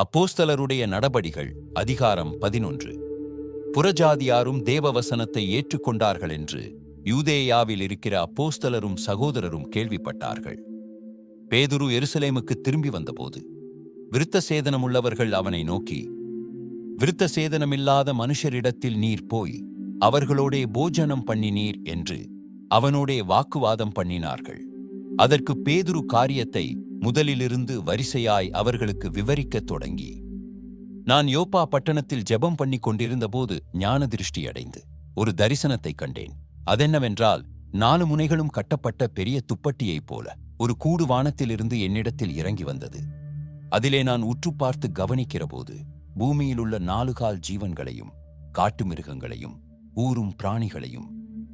அப்போஸ்தலருடைய நடபடிகள் அதிகாரம் பதினொன்று. புறஜாதியாரும் தேவவசனத்தை ஏற்றுக்கொண்டார்கள் என்று யூதேயாவில் இருக்கிற அப்போஸ்தலரும் சகோதரரும் கேள்விப்பட்டார்கள். பேதுரு எருசலேமுக்கு திரும்பி வந்தபோது விருத்த சேதனமுள்ளவர்கள் அவனை நோக்கி விருத்த சேதனமில்லாத மனுஷரிடத்தில் நீர் போய் அவர்களோடே போஜனம் பண்ணினீர் என்று அவனோடே வாக்குவாதம் பண்ணினார்கள். அதற்கு பேதுரு காரியத்தை முதலிலிருந்து வரிசையாய் அவர்களுக்கு விவரிக்கத் தொடங்கி. நான் யோப்பா பட்டணத்தில் ஜெபம் பண்ணிக் கொண்டிருந்தபோது ஞான திருஷ்டி அடைந்து. ஒரு தரிசனத்தைக் கண்டேன். அதென்னவென்றால் நாலு முனைகளும் கட்டப்பட்ட பெரிய துப்பட்டியைப் போல ஒரு கூடு வானத்திலிருந்து என்னிடத்தில் இறங்கி வந்தது. அதிலே நான் உற்று பார்த்து கவனிக்கிறபோது பூமியிலுள்ள நாலு கால் ஜீவன்களையும் காட்டு மிருகங்களையும் ஊரும் பிராணிகளையும்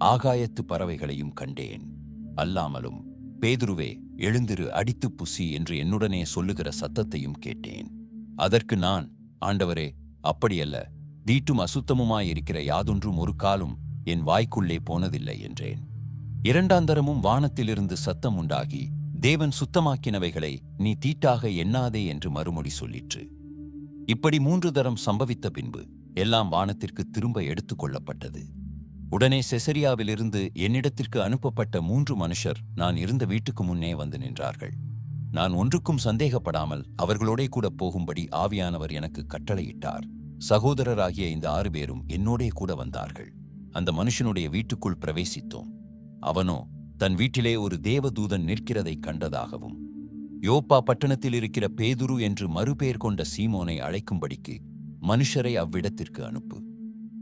ஆகாயத்து பறவைகளையும் கண்டேன். அல்லாமலும் பேதுருவே எழுந்திரு அடித்துப் புசி என்று என்னுடனே சொல்லுகிற சத்தத்தையும் கேட்டேன். அதற்கு நான் ஆண்டவரே அப்படியல்ல தீட்டும் அசுத்தமுமாயிருக்கிற யாதொன்றும் ஒரு காலும் என் வாய்க்குள்ளே போனதில்லை என்றேன். இரண்டாந்தரமும் வானத்திலிருந்து சத்தம் உண்டாகி தேவன் சுத்தமாக்கினவைகளை நீ தீட்டாக எண்ணாதே என்று மறுமொழி சொல்லிற்று. இப்படி மூன்று தரம் சம்பவித்த பின்பு எல்லாம் வானத்திற்கு திரும்ப எடுத்துக் கொள்ளப்பட்டது. உடனே செசரியாவிலிருந்து என்னிடத்திற்கு அனுப்பப்பட்ட மூன்று மனுஷர் நான் இருந்த வீட்டுக்கு முன்னே வந்து நின்றார்கள். நான் ஒன்றுக்கும் சந்தேகப்படாமல் அவர்களோடே கூட போகும்படி ஆவியானவர் எனக்கு கட்டளையிட்டார். சகோதரராகிய இந்த ஆறு பேரும் என்னோடே கூட வந்தார்கள். அந்த மனுஷனுடைய வீட்டுக்குள் பிரவேசித்தோம். அவனோ தன் வீட்டிலே ஒரு தேவதூதன் நிற்கிறதை கண்டதாகவும் யோப்பா பட்டணத்தில் இருக்கிற பேதுரு என்று மறுபெயர் கொண்ட சீமோனை அழைக்கும்படிக்கு மனுஷரை அவ்விடத்திற்கு அனுப்பு.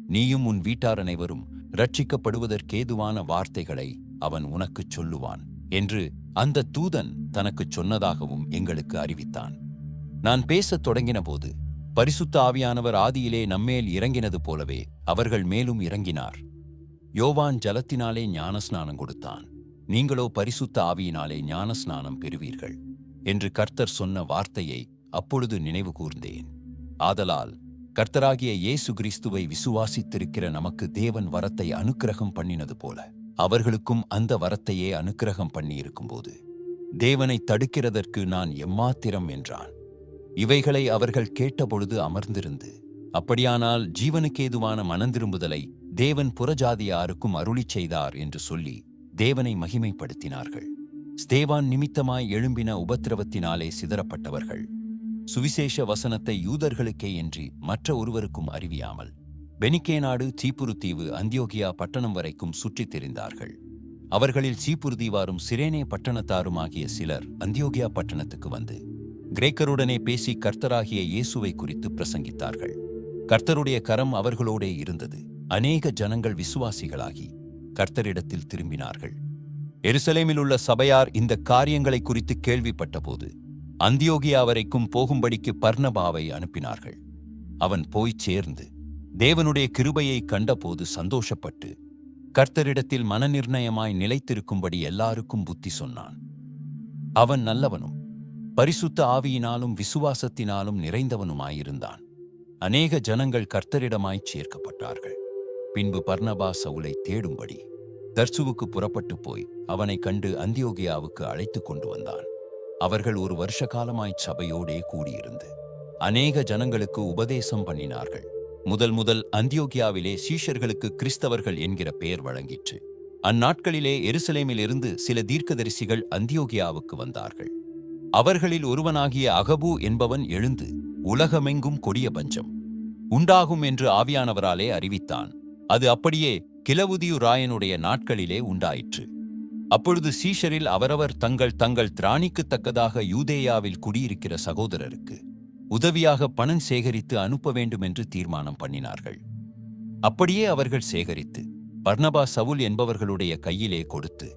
நீயும் உன் வீட்டார் அனைவரும் ரட்சிக்கப்படுவதற்கேதுவான வார்த்தைகளை அவன் உனக்குச் சொல்லுவான் என்று அந்த தூதன் தனக்குச் சொன்னதாகவும் எங்களுக்கு அறிவித்தான். நான் பேசத் தொடங்கினபோது பரிசுத்த ஆவியானவர் ஆதியிலே நம்மேல் இறங்கினது போலவே அவர்கள் மேலும் இறங்கினார். யோவான் ஜலத்தினாலே ஞானஸ்நானம் கொடுத்தான். நீங்களோ பரிசுத்த ஆவியினாலே ஞானஸ்நானம் பெறுவீர்கள் என்று கர்த்தர் சொன்ன வார்த்தையை அப்பொழுது நினைவு கூர்ந்தேன். ஆதலால் கர்த்தராகிய இயேசு கிறிஸ்துவை விசுவாசித்திருக்கிற நமக்கு தேவன் வரத்தை அனுக்கிரகம் பண்ணினது போல அவர்களுக்கும் அந்த வரத்தையே அனுக்கிரகம் பண்ணியிருக்கும்போது தேவனை தடுக்கிறதற்கு நான் எம்மாத்திரம் என்றான். இவைகளை அவர்கள் கேட்டபொழுது அமர்ந்திருந்து அப்படியானால் ஜீவனுக்கேதுவான மனந்திரும்புதலை தேவன் புறஜாதியாருக்கும் அருளிச் செய்தார் என்று சொல்லி தேவனை மகிமைப்படுத்தினார்கள். ஸ்தேவான் நிமித்தமாய் எழும்பின உபத்திரவத்தினாலே சிதறப்பட்டவர்கள். சுவிசேஷ வசனத்தை யூதர்களுக்கே இன்றி மற்ற ஒருவருக்கும் அறிவியாமல் பெனிக்கே நாடு சீப்புரு தீவு அந்தியோகியா பட்டணம் வரைக்கும் சுற்றித் திரிந்தார்கள். அவர்களில் சீப்புரு தீவாரும் சிரேனே பட்டணத்தாருமாகிய சிலர் அந்தியோகியா பட்டணத்துக்கு வந்து கிரேக்கருடனே பேசி கர்த்தராகிய இயேசுவை குறித்து பிரசங்கித்தார்கள். கர்த்தருடைய கரம் அவர்களோடே இருந்தது. அநேக ஜனங்கள் விசுவாசிகளாகி கர்த்தரிடத்தில் திரும்பினார்கள். எருசலேமில் உள்ள சபையார் இந்த காரியங்களை குறித்து கேள்விப்பட்டபோது அந்தியோகியா வரைக்கும் போகும்படிக்கு பர்ணபாவை அனுப்பினார்கள். அவன் போய்ச் சேர்ந்து தேவனுடைய கிருபையை கண்டபோது சந்தோஷப்பட்டு கர்த்தரிடத்தில் மனநிர்ணயமாய் நிலைத்திருக்கும்படி எல்லாருக்கும் புத்தி சொன்னான். அவன் நல்லவனும் பரிசுத்த ஆவியினாலும் விசுவாசத்தினாலும் நிறைந்தவனுமாயிருந்தான். அநேக ஜனங்கள் கர்த்தரிடமாய்ச் சேர்க்கப்பட்டார்கள். பின்பு பர்ணபா சவுலை தேடும்படி தர்சுவுக்கு புறப்பட்டு போய் அவனைக் கண்டு அந்தியோகியாவுக்கு அழைத்துக் கொண்டு வந்தான். அவர்கள் ஒரு வருஷ காலமாய் சபையோடே கூடியிருந்து அநேக ஜனங்களுக்கு உபதேசம் பண்ணினார்கள். முதல் முதல் அந்தியோகியாவிலே சீஷர்களுக்கு கிறிஸ்தவர்கள் என்கிற பெயர் வழங்கிற்று. அந்நாட்களிலே எருசலேமிலிருந்து சில தீர்க்கதரிசிகள் அந்தியோகியாவுக்கு வந்தார்கள். அவர்களில் ஒருவனாகிய அகபு என்பவன் எழுந்து உலகமெங்கும் கொடிய பஞ்சம். உண்டாகும் என்று ஆவியானவராலே அறிவித்தான். அது அப்படியே கிலவுதியு ராயனுடைய நாட்களிலே உண்டாயிற்று. அப்பொழுது சீஷரில் அவரவர் தங்கள் தங்கள் திராணிக்குத் தக்கதாக யூதேயாவில் குடியிருக்கிற சகோதரருக்கு உதவியாக பணம் சேகரித்து அனுப்ப வேண்டும் என்று தீர்மானம் பண்ணினார்கள். அப்படியே அவர்கள் சேகரித்து பர்னபா சவுல் என்பவர்களுடைய கையிலே கொடுத்து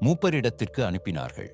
மூப்பரிடத்திற்கு அனுப்பினார்கள்.